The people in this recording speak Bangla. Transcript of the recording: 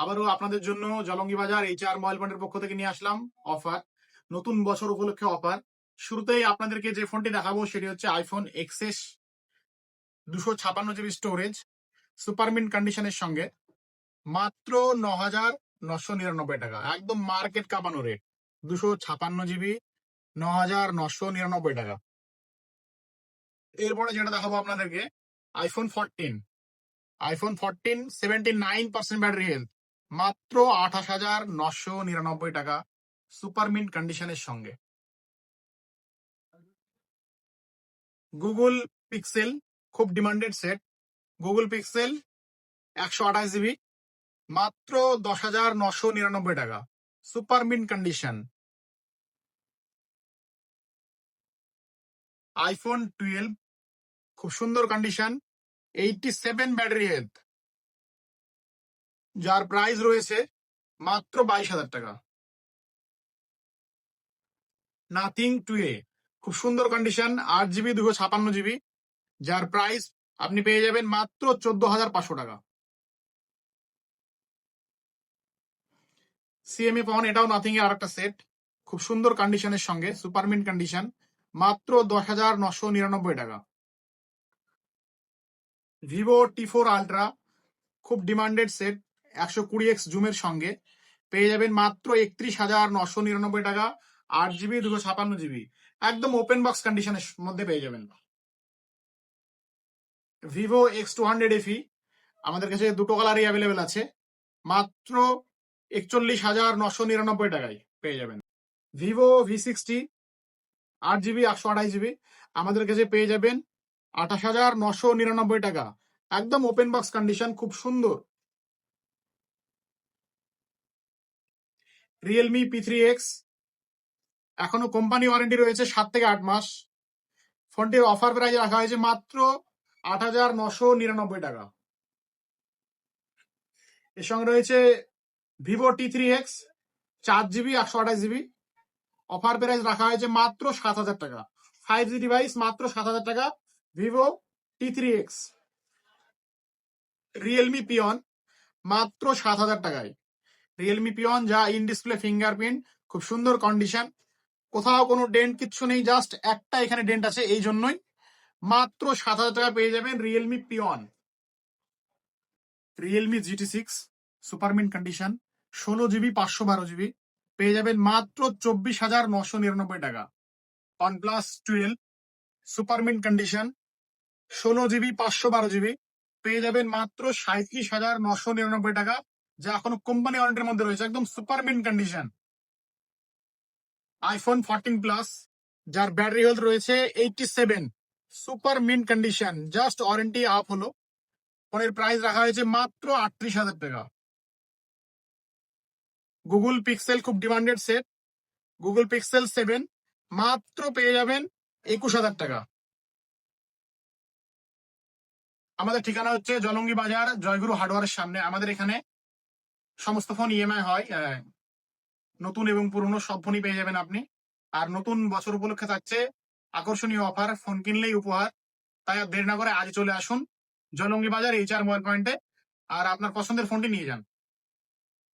আবারও আপনাদের জন্য জলঙ্গি বাজার এইচ আর মোবাইল পয়েন্টের পক্ষ থেকে নিয়ে আসলাম অফার নতুন বছর উপলক্ষে অফার শুরুতেই আপনাদেরকে যে ফোনটি দেখাবো সেটি হচ্ছে আইফোন এক্সএস দুশো ছাপান্ন জিবি স্টোরেজ সুপারমিন কন্ডিশনের সঙ্গে। মাত্র ন হাজার নশো নিরানব্বই টাকা, একদম মার্কেট কাঁপানো রেট দুশো ছাপান্ন জিবি ন হাজার নশো নিরানব্বই টাকা। এরপরে যেটা দেখাবো আপনাদেরকে iPhone fourteen iPhone fourteen seventy nine percent battery health মাত্র আঠাশ হাজার নশো নিরানব্বই টাকা সুপারমিন্ট কন্ডিশনের সঙ্গে। গুগল পিক্সেল খুব ডিমান্ডেড সেট গুগল পিক্সেল একশো আঠাশ জিবি মাত্র দশ হাজার নশো নিরানব্বই টাকা super mint condition iPhone twelve খুব সুন্দর condition eighty seven battery health যার প্রাইস রয়েছে মাত্র বাইশ হাজার টাকা। নাথিং টু এ খুব সুন্দর কন্ডিশন আট জিবি দুশো ছাপান্ন জিবি যার প্রাইস আপনি পেয়ে যাবেন মাত্র চোদ্দ হাজার পাঁচশো টাকা। সিএমএ পাওয়ান, এটাও নাথিং এর আরেকটা সেট খুব সুন্দর কন্ডিশনের সঙ্গে সুপারমিন্ট কন্ডিশন মাত্র দশ হাজার নশো নিরানব্বই টাকা। ভিভো টি ফোর আলট্রা খুব ডিমান্ডেড সেট একশো কুড়ি এক্স জুমের সঙ্গে। পেয়ে যাবেন মাত্র একত্রিশ হাজার নশো নিরানব্বই টাকা, আট জিবি, দুশো ছাপান্ন জিবি। একদম ওপেন বক্স কন্ডিশনের মধ্যে পেয়ে যাবেন। Vivo X two hundred FE আমাদের কাছে দুটো কালারই অ্যাভেলেবেল আছে। মাত্র একচল্লিশ হাজার নশো নিরানব্বই টাকায় পেয়ে যাবেন। ভিভো ভি সিক্সটি আট জিবি, একশো আঠাশ জিবি। আমাদের কাছে পেয়ে যাবেন আঠাশ হাজার নশো নিরানব্বই টাকা। একদম ওপেন বক্স কন্ডিশন খুব সুন্দর। রিয়েলমি পি থ্রি এক্স এখনও কোম্পানি ওয়ারেন্টি রয়েছে সাত থেকে আট মাস। ফোনটির অফার প্রাইস রাখা হয়েছে মাত্র আট হাজার নশো নিরানব্বই টাকা। এর সঙ্গে রয়েছে ভিভো টি থ্রি এক্স চার জিবি, একশো আঠাশ জিবি। অফার প্রাইস রাখা হয়েছে মাত্র সাত হাজার টাকা। ফাইভ জি ডিভাইস মাত্র সাত হাজার টাকা Vivo T three X Realme P one মাত্র সাত হাজার টাকায়। রিয়েলমি পিয়ন যা ইন ডিসপ্লে ফিঙ্গারপ্রিন্ট খুব সুন্দর কন্ডিশন কোথাও কোনো ডেন্ট কিচ্ছু নেই জাস্ট একটা এখানে ডেন্ট আছে, এই জন্যই। মাত্র সাত হাজার টাকা পেয়ে যাবেন Realme P one Realme GT six super mint condition ষোলো জিবি পাঁচশো বারো জিবি পেয়ে যাবেন মাত্র চব্বিশ হাজার নশো নিরানব্বই টাকা। OnePlus twelve super mint condition ষোলো জিবি পাঁচশো বারো জিবি পেয়ে যাবেন মাত্র সাঁত্রিশ হাজার নশো নিরানব্বই টাকা। যা এখনও কোম্পানি ওয়ারেন্টির মধ্যে রয়েছে, একদম super mint condition iPhone fourteen plus যার ব্যাটারি হেলথ রয়েছে eighty seven super mint condition just warranty up হলো। ফোনের প্রাইস রাখা হয়েছে মাত্র আটত্রিশ হাজার টাকা। গুগল পিক্সেল খুব demanded set Google Pixel seven মাত্র পেয়ে যাবেন একুশ হাজার টাকা। আমাদের ঠিকানা হচ্ছে জলঙ্গি বাজার, জয়গুরু হার্ডওয়ারের সামনে। আমাদের এখানে সমস্ত ফোন ইএমআই হয় নতুন এবং পুরনো সব ফোনই পেয়ে যাবেন আপনি। আর নতুন বছর উপলক্ষে থাকছে আকর্ষণীয় অফার ফোন কিনলেই উপহার। তাই আর দেরি না করে আজ চলে আসুন জলঙ্গি বাজার এইচ আর মোবাইল পয়েন্টে আর আপনার পছন্দের ফোনটি নিয়ে যান।